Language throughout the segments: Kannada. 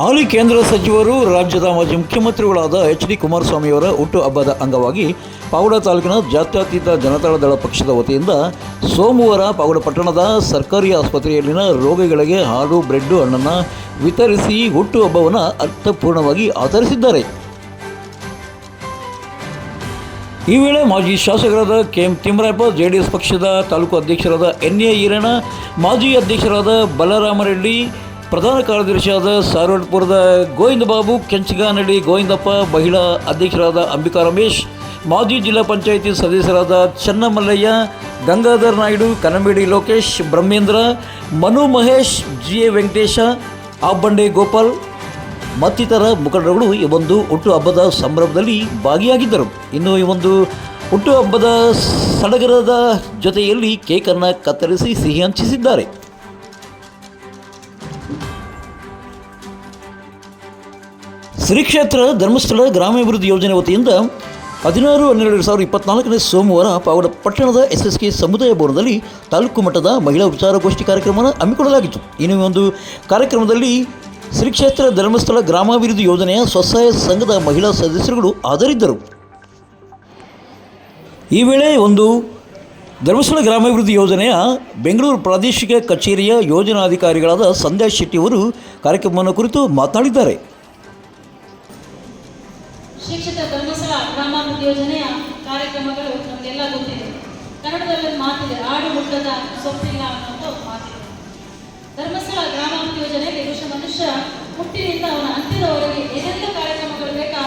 ಹಾಲಿ ಕೇಂದ್ರ ಸಚಿವರು ರಾಜ್ಯದ ಮಾಜಿ ಮುಖ್ಯಮಂತ್ರಿಗಳಾದ ಎಚ್ ಡಿ ಕುಮಾರಸ್ವಾಮಿಯವರ ಹುಟ್ಟು ಹಬ್ಬದ ಅಂಗವಾಗಿ ಪಾವಡ ತಾಲೂಕಿನ ಜಾತ್ಯತೀತ ಜನತಾ ದಳ ಪಕ್ಷದ ವತಿಯಿಂದ ಸೋಮವಾರ ಪಾವಡ ಪಟ್ಟಣದ ಸರ್ಕಾರಿ ಆಸ್ಪತ್ರೆಯಲ್ಲಿನ ರೋಗಿಗಳಿಗೆ ಹಾಲು, ಬ್ರೆಡ್ಡು, ಹಣ್ಣನ್ನು ವಿತರಿಸಿ ಹುಟ್ಟು ಹಬ್ಬವನ್ನು ಅರ್ಥಪೂರ್ಣವಾಗಿ ಆಚರಿಸಿದ್ದಾರೆ. ಈ ವೇಳೆ ಮಾಜಿ ಶಾಸಕರಾದ K M Thimmarayappa J D S ಪಕ್ಷದ ತಾಲೂಕು ಅಧ್ಯಕ್ಷರಾದ ಎನ್ ಎ ಈರಣ್ಣ, ಮಾಜಿ ಅಧ್ಯಕ್ಷರಾದ ಬಲರಾಮರೆಡ್ಡಿ ಪ್ರಧಾನ ಕಾರ್ಯದರ್ಶಿಯಾದ ಸಾರೋಡ್ಪುರದ ಗೋವಿಂದ ಬಾಬು ಕೆಂಚಗಾನಡಿ ಗೋವಿಂದಪ್ಪ ಮಹಿಳಾ ಅಧ್ಯಕ್ಷರಾದ ಅಂಬಿಕಾ ರಮೇಶ್, ಮಾಜಿ ಜಿಲ್ಲಾ ಪಂಚಾಯಿತಿ ಸದಸ್ಯರಾದ ಚನ್ನಮಲ್ಲಯ್ಯ, ಗಂಗಾಧರ್ ನಾಯ್ಡು, ಕನಬೇಡಿ ಲೋಕೇಶ್, ಬ್ರಹ್ಮೇಂದ್ರ, ಮನು ಮಹೇಶ್, ಜಿ ಎ ವೆಂಕಟೇಶ, ಆಬ್ಬಂಡೆ ಗೋಪಾಲ್ ಮತ್ತಿತರ ಮುಖಂಡರುಗಳು ಈ ಒಂದು ಹುಟ್ಟುಹಬ್ಬದ ಸಂಭ್ರಮದಲ್ಲಿ ಭಾಗಿಯಾಗಿದ್ದರು. ಇನ್ನು ಈ ಒಂದು ಹುಟ್ಟುಹಬ್ಬದ ಸಡಗರದ ಜೊತೆಯಲ್ಲಿ ಕೇಕನ್ನು ಕತ್ತರಿಸಿ ಸಿಹಿ ಹಂಚಿಸಿದ್ದಾರೆ. ಶ್ರೀ ಕ್ಷೇತ್ರ ಧರ್ಮಸ್ಥಳ ಗ್ರಾಮಾಭಿವೃದ್ಧಿ ಯೋಜನೆ ವತಿಯಿಂದ ಹದಿನಾರು, ಹನ್ನೆರಡು, ಸಾವಿರದ ಇಪ್ಪತ್ನಾಲ್ಕನೇ ಸೋಮವಾರ ಪಾವಡ ಪಟ್ಟಣದ ಎಸ್ ಎಸ್ ಕೆ ಸಮುದಾಯ ಭವನದಲ್ಲಿ ತಾಲೂಕು ಮಟ್ಟದ ಮಹಿಳಾ ವಿಚಾರಗೋಷ್ಠಿ ಕಾರ್ಯಕ್ರಮವನ್ನು ಹಮ್ಮಿಕೊಳ್ಳಲಾಗಿತ್ತು. ಇನ್ನು ಒಂದು ಕಾರ್ಯಕ್ರಮದಲ್ಲಿ ಶ್ರೀ ಕ್ಷೇತ್ರ ಧರ್ಮಸ್ಥಳ ಗ್ರಾಮಾಭಿವೃದ್ಧಿ ಯೋಜನೆಯ ಸ್ವಸಹಾಯ ಸಂಘದ ಮಹಿಳಾ ಸದಸ್ಯರುಗಳು ಹಾಜರಿದ್ದರು. ಈ ವೇಳೆ ಒಂದು ಧರ್ಮಸ್ಥಳ ಗ್ರಾಮಾಭಿವೃದ್ಧಿ ಯೋಜನೆಯ ಬೆಂಗಳೂರು ಪ್ರಾದೇಶಿಕ ಕಚೇರಿಯ ಯೋಜನಾಧಿಕಾರಿಗಳಾದ ಸಂಧ್ಯಾ ಶೆಟ್ಟಿ ಅವರು ಕಾರ್ಯಕ್ರಮವನ್ನು ಕುರಿತು ಮಾತನಾಡಿದ್ದಾರೆ. ಶಿಕ್ಷಿತ ಧರ್ಮಸ್ಥಳ ಗ್ರಾಮಾಭಿವೃದ್ಧಿ ಯೋಜನೆಯ ಕಾರ್ಯಕ್ರಮಗಳು ನಮಗೆಲ್ಲ ಗೊತ್ತಿದೆ. ಕನ್ನಡದಲ್ಲಿ ಒಂದು ಮಾತಿದೆ, ಆಡು ಮುಟ್ಟದ ಸೊಪ್ಪಿಲ್ಲ ಅನ್ನೋದು ಮಾತಿದೆ. ಧರ್ಮಸ್ಥಳ ಗ್ರಾಮಾಭಿವೃದ್ಧಿ ಯೋಜನೆಯಲ್ಲಿ ಪುರುಷ ಮನುಷ್ಯ ಹುಟ್ಟಿನಿಂದ ಅವನ ಅಂತ್ಯದವರೆಗೆ ಏನೆಲ್ಲ ಕಾರ್ಯಕ್ರಮಗಳು ಬೇಕಾ?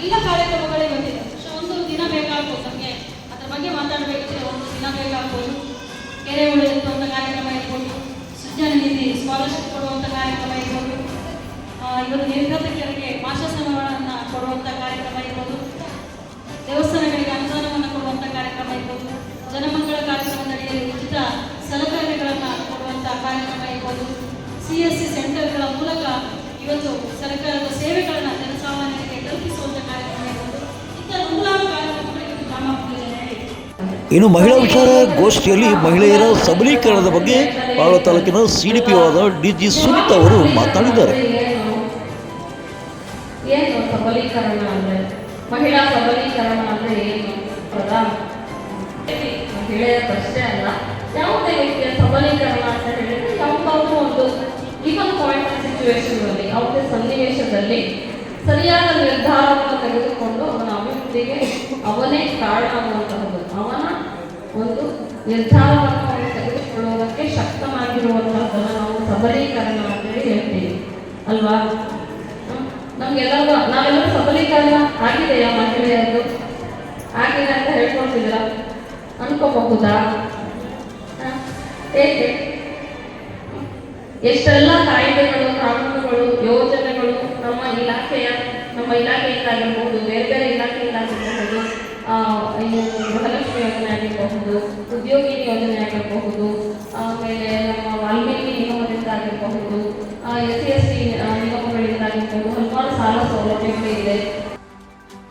ಎಲ್ಲ ಕಾರ್ಯಕ್ರಮಗಳೇ ಬಂದಿದೆ. ಒಂದು ದಿನ ಬೇಕಾಗ್ಬೋದು ನಮಗೆ. ಅದ್ರ ಬಗ್ಗೆ ಮಾತಾಡಬೇಕಿದ್ರೆ ಒಂದು ದಿನ ಬೇಕಾಗ್ಬೋದು. ಕೆರೆ ಉಳಿದಂಥ ಕಾರ್ಯಕ್ರಮ ಇರ್ಬೋದು. ಸೃಜನ ನಿಧಿ ಸ್ಕಾಲರ್ಶಿಪ್ ಕೊಡುವಂಥ ಕಾರ್ಯಕ್ರಮ ಇರ್ಬೋದು. ಇವತ್ತು ನಿರ್ಗತಿಕರಿಗೆ ಮಾಸಾಸನಗಳನ್ನು ಕೊಡುವಂಥ ಕಾರ್ಯಕ್ರಮ ಇರ್ಬೋದು. ದೇವಸ್ಥಾನಗಳಿಗೆ ಅನುದಾನವನ್ನು ಕೊಡುವಂಥ ಕಾರ್ಯಕ್ರಮ ಇರ್ಬೋದು. ಜನಮಂಗಳ ಕಾರ್ಯಕ್ರಮದಡಿಯಲ್ಲಿ ಉಚಿತ ಸಲಕರಣೆಗಳನ್ನು ಕೊಡುವಂಥ ಕಾರ್ಯಕ್ರಮ ಇರ್ಬೋದು. ಸಿ ಎಸ್ ಸಿ ಸೆಂಟರ್ಗಳ ಮೂಲಕ ಇವತ್ತು ಸರ್ಕಾರದ ಸೇವೆಗಳನ್ನು ಜನಸಾಮಾನ್ಯರಿಗೆ ತಲುಪಿಸುವಂಥ ಕಾರ್ಯಕ್ರಮ ಇರ್ಬೋದು. ಇಂಥ ನೂರಾರು ಕಾರ್ಯಕ್ರಮಗಳಿಗೆ ಗ್ರಾಮಾಭಿವೃದ್ಧಿ ಇನ್ನು ಮಹಿಳಾ ವಿಚಾರ ಗೋಷ್ಠಿಯಲ್ಲಿ ಮಹಿಳೆಯರ ಸಬಲೀಕರಣದ ಬಗ್ಗೆ ಪಾಳ ತಾಲೂಕಿನ ಸಿ ಡಿ ಪಿ ಆದ ಡಿ ಜಿ ಸುನೀತಾ ಅವರು ಮಾತನಾಡಿದ್ದಾರೆ. ಸಬಲೀಕರಣ ಅಂದರೆ, ಮಹಿಳಾ ಸಬಲೀಕರಣ ಅಂದರೆ ಏನು? ಪ್ರಧಾನ ಮಹಿಳೆಯರಷ್ಟೇ ಅಲ್ಲ. ಯಾವುದೇ ವ್ಯಕ್ತಿಯ ಸಬಲೀಕರಣ ಅಂತ ಹೇಳಿದ್ರೆ ಯಾವುದಾದ್ರೂ ಒಂದು ಈವನ್ ಪಾಯಿಂಟ್ ಸಿಚುವೇಶನ್ನಲ್ಲಿ ಯಾವುದೇ ಸನ್ನಿವೇಶದಲ್ಲಿ ಸರಿಯಾದ ನಿರ್ಧಾರವನ್ನು ತೆಗೆದುಕೊಂಡು ಅವನ ಅಭಿವೃದ್ಧಿಗೆ ಅವನೇ ಕಾರಣ ಅನ್ನುವಂತಹದ್ದು. ಅವನ ಒಂದು ನಿರ್ಧಾರವನ್ನು ಅವನು ತೆಗೆದುಕೊಳ್ಳುವುದಕ್ಕೆ ಶಕ್ತನಾಗಿರುವಂತಹದ್ದನ್ನು ನಾವು ಸಬಲೀಕರಣ ಅಂತೇಳಿ ಹೇಳ್ತೀವಿ. ಅಲ್ವಾ? ಹ್ಮ್? ನಮ್ಗೆಲ್ಲರಿಗೂ ನಾವೆಲ್ಲರೂ ಸಬಲೀಕರಣ ಆಗಿದೆಯಾ ಮಹಿಳೆಯರು ಆಗಿದೆ ಅಂತ ಹೇಳ್ಕೊಳ್ತಿದ್ದೀರಾ ಅನ್ಕೋಬಹುದಾ ಹೇಗೆ? ಎಷ್ಟೆಲ್ಲ ಕಾಯ್ದೆಗಳು, ಕಾನೂನುಗಳು, ಯೋಜನೆಗಳು ನಮ್ಮ ಇಲಾಖೆಯ ನಮ್ಮ ಇಲಾಖೆಯಿಂದ ಆಗಿರ್ಬಹುದು ಬೇರೆ ಬೇರೆ ಇಲಾಖೆಯಿಂದ ಆಗಿರಬಹುದು ಗೃಹಲಕ್ಷ್ಮಿ ಯೋಜನೆ ಆಗಿರಬಹುದು ಉದ್ಯೋಗಿ ಯೋಜನೆ ಆಗಿರಬಹುದು, ಆಮೇಲೆ ನಮ್ಮ ವಾಲ್ಮೀಕಿ ನಿಗಮದಿಂದ ಆಗಿರಬಹುದು ಎಸ್ ಸಿ ಎಸ್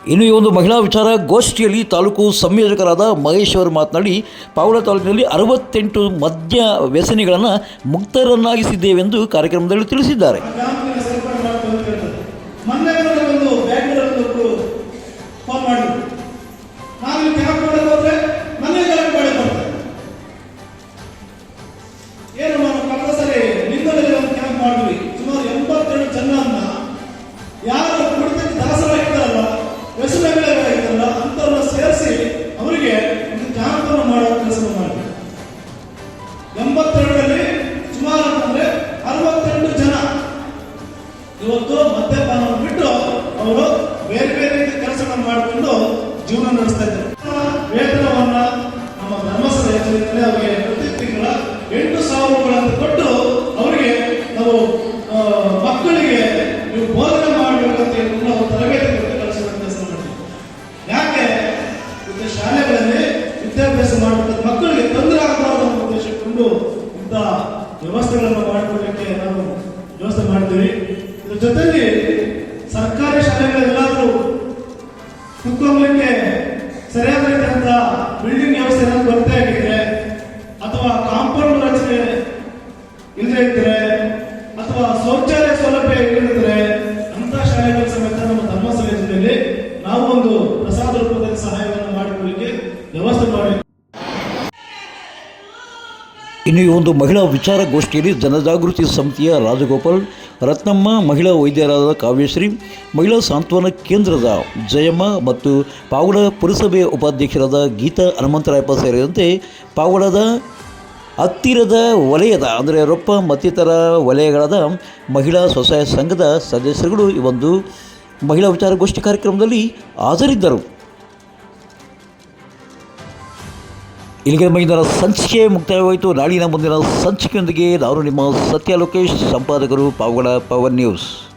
ಇನ್ನು ಈ ಒಂದು ಮಹಿಳಾ ವಿಚಾರ, ಗೋಷ್ಠಿಯಲ್ಲಿ ತಾಲೂಕು ಸಂಯೋಜಕರಾದ ಮಹೇಶ್ ಅವರು ಮಾತನಾಡಿ ಪಾವಳ ತಾಲೂಕಿನಲ್ಲಿ ಅರವತ್ತೆಂಟು ಮದ್ಯ ವ್ಯಸನಿಗಳನ್ನು ಮುಕ್ತರನ್ನಾಗಿಸಿದ್ದೇವೆಂದು ಕಾರ್ಯಕ್ರಮದಲ್ಲಿ ತಿಳಿಸಿದ್ದಾರೆ. ಇವತ್ತು ಮದ್ಯಪಾನವನ್ನು ಬಿಟ್ಟು ಅವರು ಬೇರೆ ಬೇರೆ ರೀತಿಯ ಕೆಲಸಗಳನ್ನು ಮಾಡಿಕೊಂಡು ಜೀವನ ನಡೆಸ್ತಾ ಇದ್ದಾರೆ. ವೇತನವನ್ನ ನಮ್ಮ ಧರ್ಮಸ್ಥಳ ಅವರಿಗೆ ಪ್ರತಿ ತಿಂಗಳ ಎಂಟು ಸಾವಿರಗಳನ್ನು ಕೊಟ್ಟು ಇನ್ನು ಈ ಒಂದು ಮಹಿಳಾ ವಿಚಾರಗೋಷ್ಠಿಯಲ್ಲಿ ಜನಜಾಗೃತಿ ಸಮಿತಿಯ ರಾಜಗೋಪಾಲ್, ರತ್ನಮ್ಮ ಮಹಿಳಾ ವೈದ್ಯರಾದ ಕಾವ್ಯಶ್ರೀ, ಮಹಿಳಾ ಸಾಂತ್ವನ ಕೇಂದ್ರದ ಜಯಮ್ಮ ಮತ್ತು ಪಾವಗಡ ಪುರಸಭೆಯ ಉಪಾಧ್ಯಕ್ಷರಾದ ಗೀತಾ ಹನುಮಂತರಾಯಪ್ಪ ಸೇರಿದಂತೆ ಪಾವಗಡದ ಹತ್ತಿರದ ವಲಯದ, ಅಂದರೆ ರೊಪ್ಪ ಮತ್ತಿತರ ವಲಯಗಳಾದ ಮಹಿಳಾ ಸ್ವಸಹಾಯ ಸಂಘದ ಸದಸ್ಯರುಗಳು ಈ ಒಂದು ಮಹಿಳಾ ವಿಚಾರಗೋಷ್ಠಿ ಕಾರ್ಯಕ್ರಮದಲ್ಲಿ ಹಾಜರಿದ್ದರು. ಇಲ್ಲಿಗೆ ಮುಂದಿನ ಸಂಚಿಕೆ ಮುಕ್ತಾಯವಾಯಿತು. ನಾಳಿನ ಮುಂದಿನ ಸಂಚಿಕೆಯೊಂದಿಗೆ ನಾನು ನಿಮ್ಮ ಸತ್ಯ ಲೋಕೇಶ್, ಸಂಪಾದಕರು ಪಾವಗಡ ಪವನ್ ನ್ಯೂಸ್.